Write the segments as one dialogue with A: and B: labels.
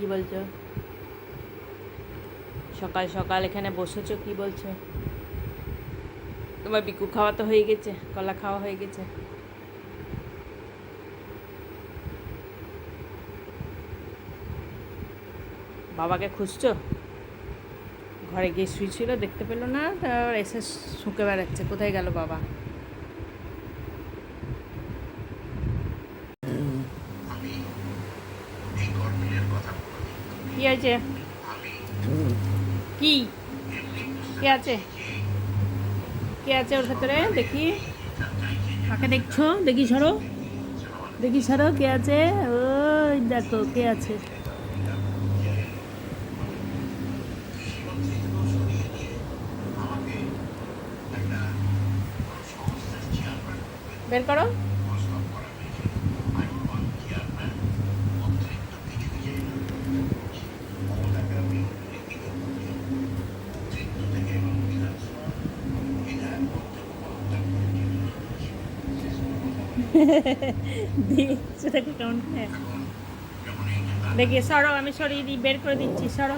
A: কি বলছো? সকাল সকাল এখানে বসেছো, কি বলছো? তোমার বিকু খাওয়া তো হয়ে গেছে, কলা খাওয়া হয়ে গেছে। বাবাকে খুঁজছো? ঘরে গিয়ে শুয়েছিল, দেখতে পেল না এসে শুকে বেড়াচ্ছে। কোথায় গেল বাবা? কি আছে? কি? কে আছে? কে আছে ওর ভেতরে? দেখি। কাকে দেখছ? দেখি সরো। দেখি সরো, কে আছে? ওই দেখো, কে আছে? বের করো। কেমন হ্যাঁ। দেখি সরো আমি সরিয়ে দিই বের করে দিচ্ছি সরো।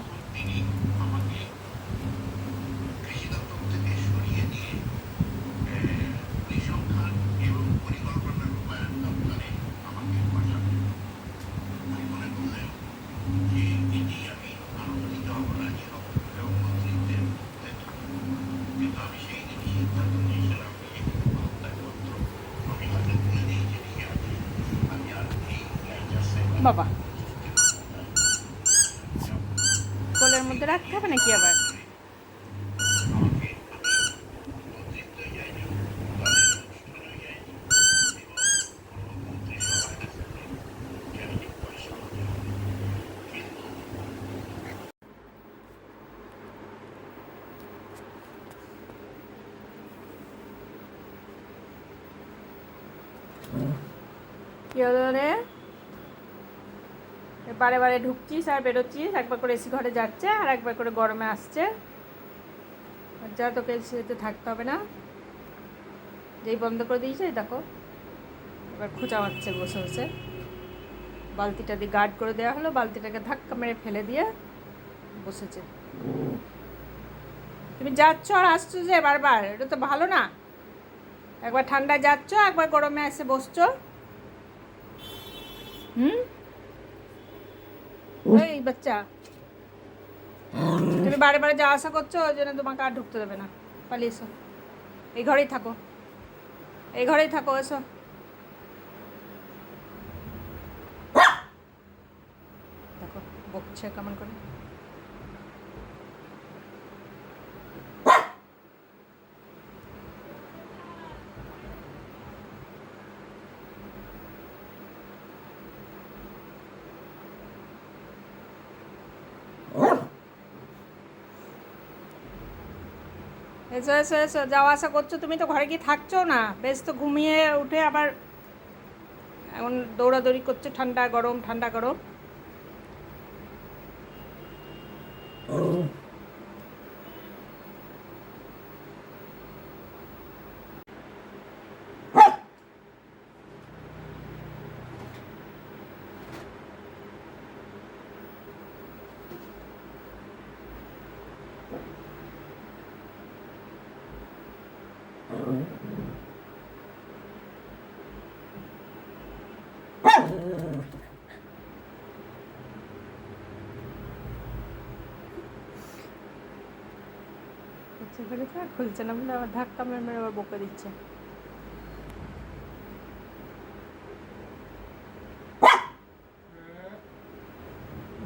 A: বাবা কোলের মধ্যে রাখতে হবে নাকি আবার কি হলো রে বারে বারে ঢুকছিস আর বেরোচ্ছিস, একবার করে এসি ঘরে যাচ্ছে আর একবার করে গরমে আসছে। যা তোকে এসিতে থাকতে হবে না। যেই বন্ধ করে দিয়েছে দেখো। এবার খোঁচা মারছে বসে বসে। বালতিটা দিয়ে গার্ড করে দেওয়া হলো, বালতিটাকে ধাক্কা মেরে ফেলে দিয়ে বসেছে। তুমি যাচ্ছ আর আসছো যে বারবার, এটা তো ভালো না। একবার ঠান্ডায় যাচ্ছ, একবার গরমে এসে বসছো। হুম? এই বাচ্চা। তুমি বারে বারে যাওয়া আসা করছ, ওই জন্য তোমাকে আর ঢুকতে দেবে না। পালিয়ে এসো। এই ঘরেই থাকো। এই ঘরেই থাকো, এসো। দেখো, বকছে কেমন করে। এসো এসো এসো যাওয়া আসা করছ তুমি তো ঘরে গিয়ে থাকছো না। বেশ তো ঘুমিয়ে উঠে আবার এখন দৌড়াদৌড়ি করছ, ঠান্ডা গরম ঠান্ডা গরম। খুলছে ফেলেছে আর খুলছে না। বলে আবার ধাক্কা মেরে মেরে আবার বকে দিচ্ছে।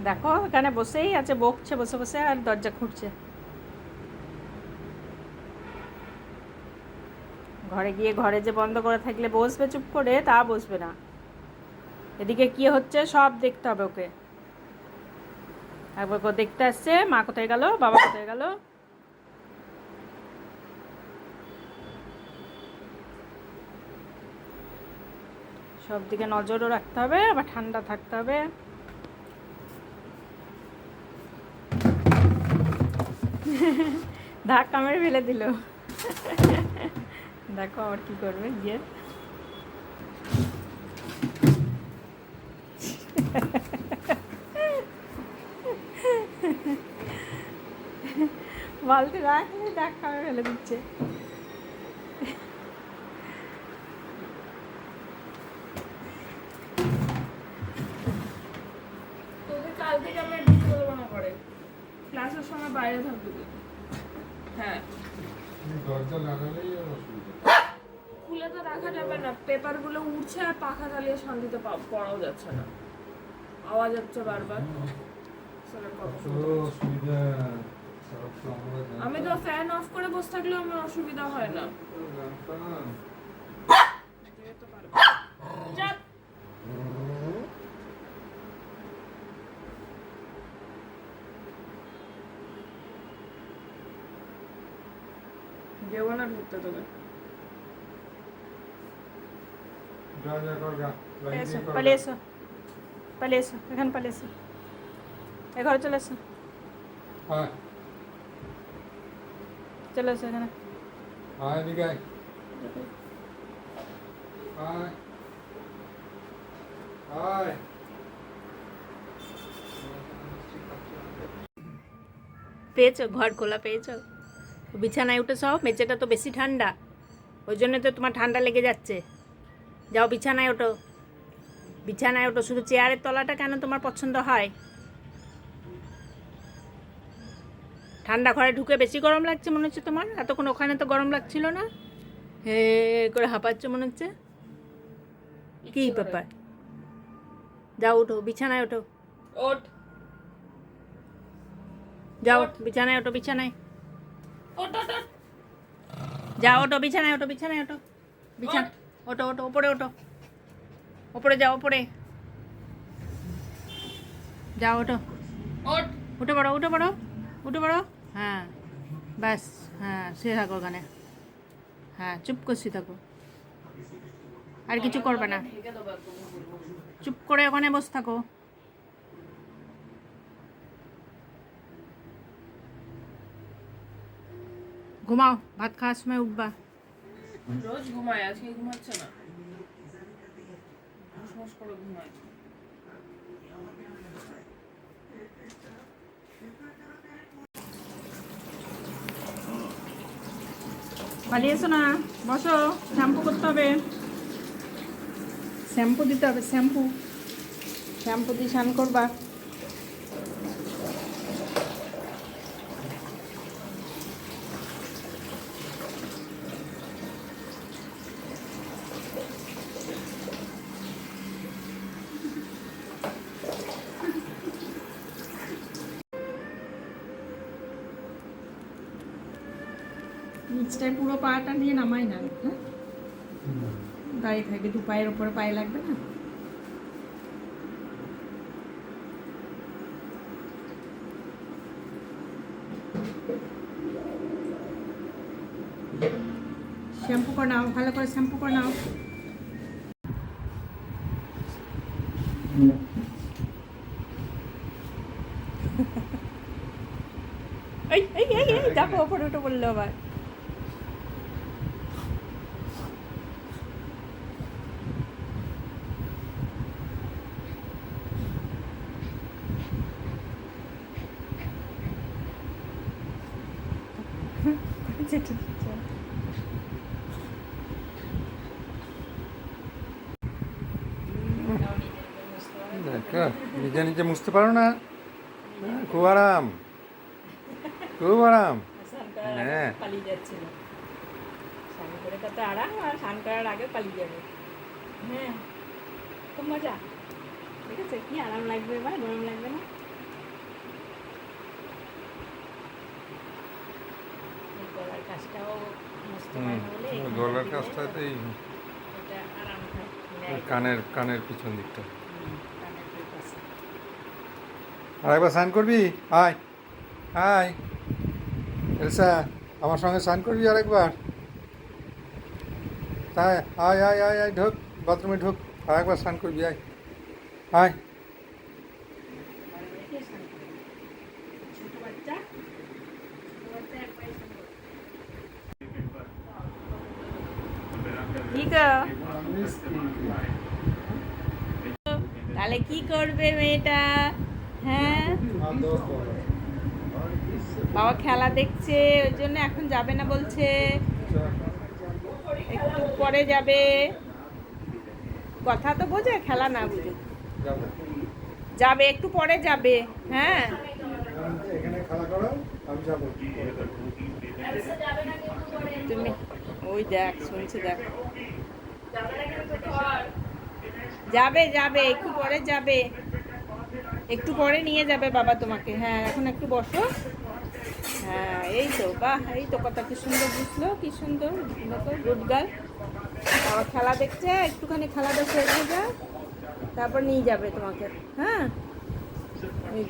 A: দেখো, এখানে বসেই আছে, বকছে, বসে বসে, আর দরজা খুঁটছে ঘরে গিয়ে ঘরে যে বন্ধ করে থাকলে বসবে চুপ করে, তা বসবে না। এদিকে কি হচ্ছে, সব দেখতে হবে ওকে। একবার দেখতে আসছে, মা কোথায় গেল, বাবা কোথায় গেল? সব দিকে নজরও রাখতে হবে, আবার ঠান্ডা থাকতে হবে। ধাক্কা মেরে ফেলে দিল। দেখো আবার কি করবে গিয়ে। বালতি রাখলে ধাক্কা মেরে ফেলে দিচ্ছে।
B: যাবে না। পেপারগুলো আর পাখা চালিয়ে শান্তিতে পড়াও যাচ্ছে না। আওয়াজ হচ্ছে বারবার। আমি তো ফ্যান অফ করে বসে থাকলেও আমার অসুবিধা হয় না। দেবো না। ঢুকতে তোকে
A: এসো পালিয়ে এসো এখানে পালিয়ে এসো এ ঘরে চলে এসো চলে এসো এখানে পেয়েছ ঘর খোলা পেয়েছ? বিছানায় উঠে সব মেঝেটা তো বেশি ঠান্ডা। ওই জন্য তো তোমার ঠান্ডা লেগে যাচ্ছে। যাও বিছানায় ওঠো। বিছানায় ওঠো শুধু চেয়ারের তলাটা কেন তোমার পছন্দ হয়? ঠান্ডা ঘরে ঢুকে বেশি গরম লাগছে মনে হচ্ছে তোমার? এতক্ষণ ওখানে তো গরম লাগছিল না? হে করে হাঁপাচ্ছ মনে হচ্ছে? কি ব্যাপার? যাও ওঠো বিছানায় ওঠো।
B: ওঠ।
A: যাও
B: ওঠ।
A: বিছানায় ওঠো বিছানায়।
B: ওঠ ওঠ ওঠ।
A: যাও ওটো বিছানায় ওটো বিছানায় ওটো বিছানা ওটো ওটো ওপরে ওটো ওপরে যাও ওপরে। যাও ওটো উঠে পড়ো উঠে পড়ো উঠে পড়ো। হ্যাঁ ব্যাস হ্যাঁ শুয়ে থাকো ওখানে। হ্যাঁ চুপ করে শুয়ে থাকো। আর কিছু করবে না। চুপ করে ওখানে বসে থাকো। ঘুমাও ভাত খাওয়ার সময় উঠবা।
B: রোজ ঘুমায়, আজকে ঘুমাচ্ছে না। হাঁস করে ঘুমায়।
A: এসো না। বসো, শ্যাম্পু করতে হবে। শ্যাম্পু দিতে হবে, শ্যাম্পু। শ্যাম্পু দিয়ে স্নান করবা। নিচটায় পুরো পাটা নিয়ে নামাই না হ্যাঁ? দাঁড়িয়ে থাকবে দু পায়ের ওপরে পায়ে লাগবে না? শ্যাম্পু করে নাও, ভালো করে শ্যাম্পু করে নাও। এই এই এই দেখো, ওপরে উঠে বলল আবার।
C: নিজে নিজে মুছতে পারো না। হ্যাঁ, খুব আরাম। খুব আরাম। হ্যাঁ।
A: পালিয়ে আরাম আর স্নান করার আগে পালিয়ে যাবে হ্যাঁ। খুব মজা। ঠিক আছে? কি আরাম লাগবে এবার? গরম লাগবে না এই গলার কাজটাও
C: গলার কাজটাতেই। কানের কানের পিছন দিকটা। আর একবার স্নান করবি? আয় আয়। এলসা আমার সঙ্গে স্নান করবি আরেকবার তাই আয় আয় আয় আয় ঢোক বাথরুমে ঢোক। আর একবার স্নান করবি আয়। আয়?
A: ছোট বাচ্চা ছোট বাচ্চা একবারই তাহলে কি করবে মেয়েটা? হ্যাঁ? বাবা খেলা দেখছে, ওই জন্য এখন যাবে না বলছে। একটু পরে যাবে। কথা তো বোঝে খেলা না বুঝে।
C: যাবে,
A: একটু পরে যাবে। হ্যাঁ? তুমি, ওই দেখ, শুনছি, দেখ। যাবে যাবে, একটু পরে যাবে। একটু পরে নিয়ে যাবে বাবা তোমাকে। হ্যাঁ এখন একটু বসো। হ্যাঁ এই তো, বাহ, এই তো কথা কি সুন্দর বুঝলো, কি সুন্দর গুড গার্ল আবার খেলা দেখছে, একটুখানি খেলা দেখে এগিয়ে যা, তারপর নিয়ে যাবে তোমাকে। হ্যাঁ? এই